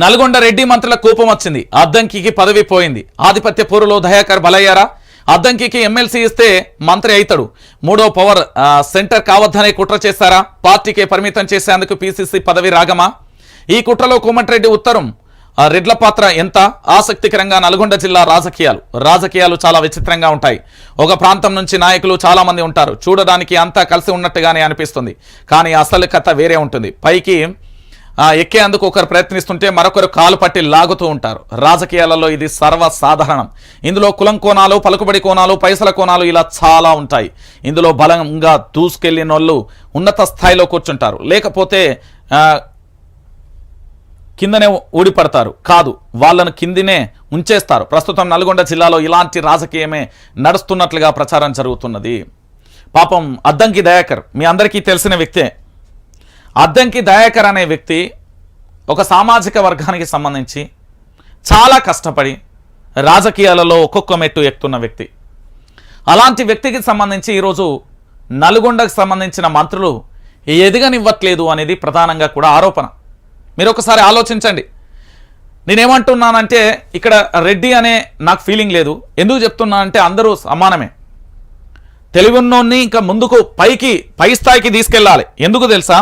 నల్గొండ రెడ్డి మంత్రుల కోపం వచ్చింది. అద్దంకికి పదవి పోయింది. ఆధిపత్య పోరులో దయాకర్ బలయ్యారా? అద్దంకికి ఎమ్మెల్సీ ఇస్తే మంత్రి అవుతాడు మూడో పవర్ సెంటర్ కావద్దనే కుట్ర చేశారా? పార్టీకే పరిమితం చేసేందుకు పీసీసీ పదవి రాగమా? ఈ కుట్రలో కోమటిరెడ్డి ఉత్తరం రెడ్ల పాత్ర ఎంత? ఆసక్తికరంగా నల్గొండ జిల్లా రాజకీయాలు. రాజకీయాలు చాలా విచిత్రంగా ఉంటాయి. ఒక ప్రాంతం నుంచి నాయకులు చాలామంది ఉంటారు. చూడడానికి అంతా కలిసి ఉన్నట్టుగానే అనిపిస్తుంది. కానీ అసలు కథ వేరే ఉంటుంది. పైకి ఎక్కేందుకు ఒకరు ప్రయత్నిస్తుంటే మరొకరు కాలు పట్టి లాగుతూ ఉంటారు. రాజకీయాలలో ఇది సర్వసాధారణం. ఇందులో కులం కోణాలు పలుకుబడి కోణాలు పైసల కోణాలు ఇలా చాలా ఉంటాయి. ఇందులో బలంగా దూసుకెళ్ళిన వాళ్ళు ఉన్నత స్థాయిలో కూర్చుంటారు. లేకపోతే కిందనే ఊడిపడతారు. కాదు వాళ్ళను కిందినే ఉంచేస్తారు. ప్రస్తుతం నల్గొండ జిల్లాలో ఇలాంటి రాజకీయమే నడుస్తున్నట్లుగా ప్రచారం జరుగుతున్నది. పాపం అద్దంకి దయాకర్ మీ అందరికీ తెలిసిన వ్యక్తే అద్దంకి దయాకర్ అనే వ్యక్తి ఒక సామాజిక వర్గానికి సంబంధించి చాలా కష్టపడి రాజకీయాలలో ఒక్కొక్క మెట్టు ఎక్కుతున్న వ్యక్తి. అలాంటి వ్యక్తికి సంబంధించి ఈరోజు నల్గొండకు సంబంధించిన మంత్రులు ఎదగనివ్వట్లేదు అనేది ప్రధానంగా కూడా ఆరోపణ. మీరు ఒకసారి ఆలోచించండి. నేనేమంటున్నానంటే ఇక్కడ రెడ్డి అనే నాకు ఫీలింగ్ లేదు. ఎందుకు చెప్తున్నానంటే అందరూ సమానమే. తెలివి ఉన్నోన్ని ఇంకా ముందుకు పైకి పై స్థాయికి తీసుకెళ్ళాలి. ఎందుకు తెలుసా?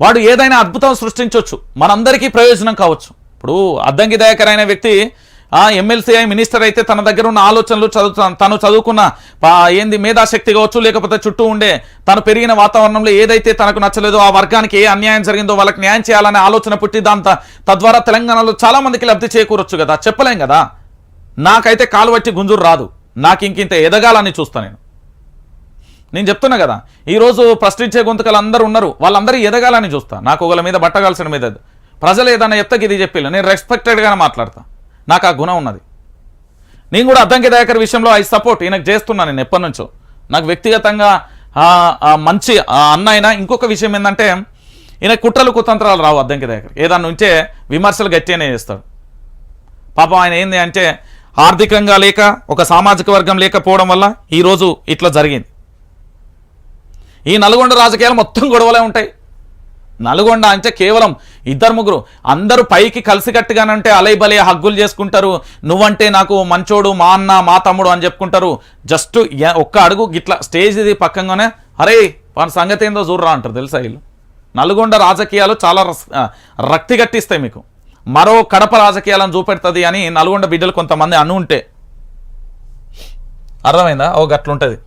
వాడు ఏదైనా అద్భుతం సృష్టించవచ్చు మనందరికీ ప్రయోజనం కావచ్చు. ఇప్పుడు అద్దంకి దయాకర్ వ్యక్తి ఆ ఎమ్మెల్సీ అయి మినిస్టర్ అయితే తన దగ్గర ఉన్న ఆలోచనలు చదువు తను చదువుకున్న ఏంది మేధాశక్తి కావచ్చు లేకపోతే చుట్టూ ఉండే తను పెరిగిన వాతావరణంలో ఏదైతే తనకు నచ్చలేదో ఆ వర్గానికి ఏ అన్యాయం జరిగిందో వాళ్ళకి న్యాయం చేయాలనే ఆలోచన పుట్టి దాంతో తద్వారా తెలంగాణలో చాలా మందికి లబ్ధి చేకూరొచ్చు కదా. చెప్పలేం కదా? నాకైతే కాలు గుంజురు రాదు. నాకు ఇంకింత ఎదగాలని చూస్తాను నేను. నేను చెప్తున్నా కదా ఈరోజు ప్రశ్నించే గొంతుకలు అందరూ ఉన్నారు వాళ్ళందరూ ఎదగాలని చూస్తా. నాకు ఒకళ్ళ మీద బట్టగాల్సిన మీద ప్రజలు ఏదైనా ఎత్తకి ఇది చెప్పిల్ల. నేను రెస్పెక్టెడ్గానే మాట్లాడతా. నాకు ఆ గుణం ఉన్నది. నేను కూడా అద్దంకి దయాకర్ విషయంలో ఐ సపోర్ట్ ఈయనకు చేస్తున్నాను నేను ఎప్పటి నుంచో. నాకు వ్యక్తిగతంగా మంచి ఆ అన్న అయినా ఇంకొక విషయం ఏంటంటే ఈయన కుట్రలు కుతంత్రాలు రావు అద్దంకి దయాకర్. ఏదన్నా ఉంటే విమర్శలు గట్టిగానే చేస్తాడు. పాపం ఆయన ఏంది అంటే ఆర్థికంగా లేక ఒక సామాజిక వర్గం లేకపోవడం వల్ల ఈరోజు ఇట్లా జరిగింది. ఈ నల్గొండ రాజకీయాలు మొత్తం గొడవలే ఉంటాయి. నల్గొండ అంటే కేవలం ఇద్దరు ముగ్గురు. అందరూ పైకి కలిసికట్టుగానంటే అలై బలే హగ్గులు చేసుకుంటారు. నువ్వంటే నాకు మంచోడు మా అన్న మా తమ్ముడు అని చెప్పుకుంటారు. జస్ట్ ఒక్క అడుగు గిట్లా స్టేజ్ ఇది పక్కంగానే అరే వాని సంగతి ఏందో చూడరా అంటారు తెలుసా వీళ్ళు? నల్గొండ రాజకీయాలు చాలా రక్తి గట్టిస్తాయి మీకు. మరో కడప రాజకీయాలను చూపెడుతుంది అని నల్గొండ బిడ్డలు కొంతమంది అను ఉంటే అర్థమైందా? ఓ గట్లుంటుంది.